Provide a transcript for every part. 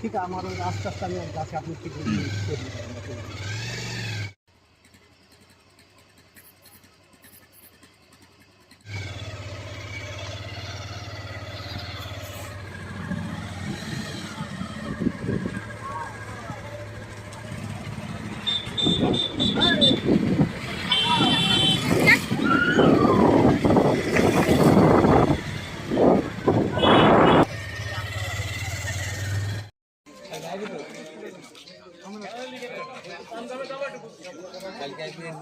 ঠিক আমার আস্তে আস্তে আমি গাছে আপনি ঠিক করে দিতে পারবেন।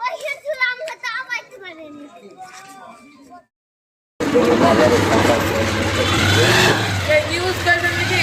ওই ছিল আমরা তা পাইতে পারিনি নিউজ করবেন নাকি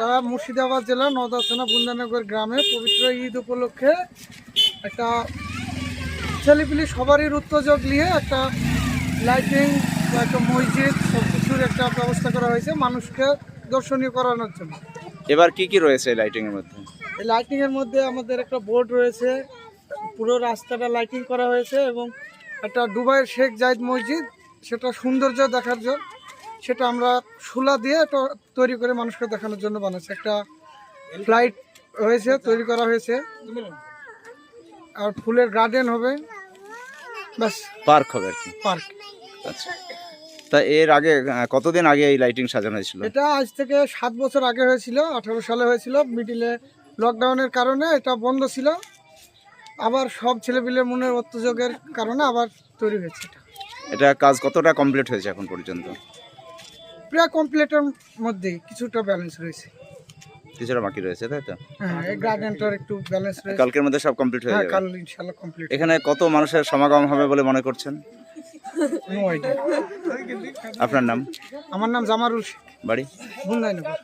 তা মুর্শিদাবাদ জেলা নওদা থানা বুন্দানগর গ্রামে পবিত্র ঈদ উপলক্ষে একটা ছেলেপিলি সবারই উত্তেজক নিয়ে একটা লাইটিং বা একটা মসজিদ সব কিছুর একটা ব্যবস্থা করা হয়েছে মানুষকে দর্শনীয় করানোর জন্য। এবার কি কি রয়েছে লাইটিং এর মধ্যে? এই লাইটিংয়ের মধ্যে আমাদের একটা বোর্ড রয়েছে পুরো রাস্তাটা লাইটিং করা হয়েছে এবং একটা দুবাইয়ের শেখ জাহিদ মসজিদ সেটা সৌন্দর্য দেখার জন্য সেটা আমরা শুলা দিয়ে একটা তৈরি করে মানুষকে দেখানোর জন্য বানাচ্ছি একটা ফ্লাইট হয়েছে তৈরি করা হয়েছে। আর ফুলের গার্ডেন হবে। ব্যাস। পার্ক হবে আর কি। পার্ক। আচ্ছা। তা এর আগে কতদিন আগে এই লাইটিং সাজানো হয়েছিল? এটা আজ থেকে সাত বছর আগে হয়েছিল আঠারো সালে হয়েছিল। মিডিলে লকডাউনের কারণে এটা বন্ধ ছিল। আবার সব ছেলেপিলের মনের অত্যাযোগের কারণে আবার তৈরি হয়েছে এটা। এটা কাজ কতটা কমপ্লিট হয়েছে এখন পর্যন্ত? প্রায় কমপ্লিটের মধ্যে কিছুটা ব্যালেন্স রয়েছে। কিছুটা বাকি রয়েছে তাই তো? হ্যাঁ এই গার্ডেনটার একটু ব্যালেন্স রয়েছে। কালকের মধ্যে সব কমপ্লিট হয়ে হ্যাঁ যাবে। কাল ইনশাল্লাহ কমপ্লিট এখানে কত মানুষের সমাগম হবে বলে মনে করছেন? নো আইডিয়া আপনার নাম? আমার নাম জামারুল শেখ। বাড়ি? বুন্দাইনগর।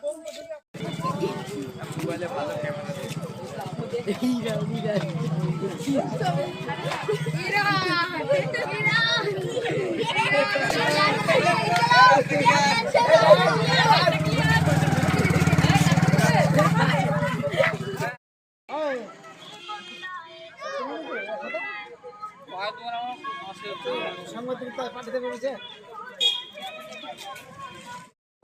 সাংবাদিকতা পাঠাতে পেরেছে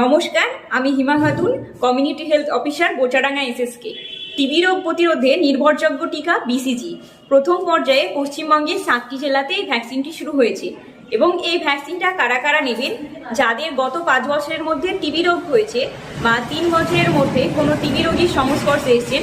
নমস্কার, আমি Hima Khatun community health officer Bochadanga SSK TB রোগ প্রতিরোধে নির্ভরযোগ্য টিকা বিসিজি প্রথম পর্যায়ে পশ্চিমবঙ্গের সাতটি জেলাতে এই ভ্যাকসিনটি শুরু হয়েছে এবং এই ভ্যাকসিনটা কারা কারা নেবেন, যাদের গত পাঁচ বছরের মধ্যে টিবি রোগ হয়েছে বা তিন বছরের মধ্যে কোনো টিবি রোগীর সংস্পর্শে এসেছেন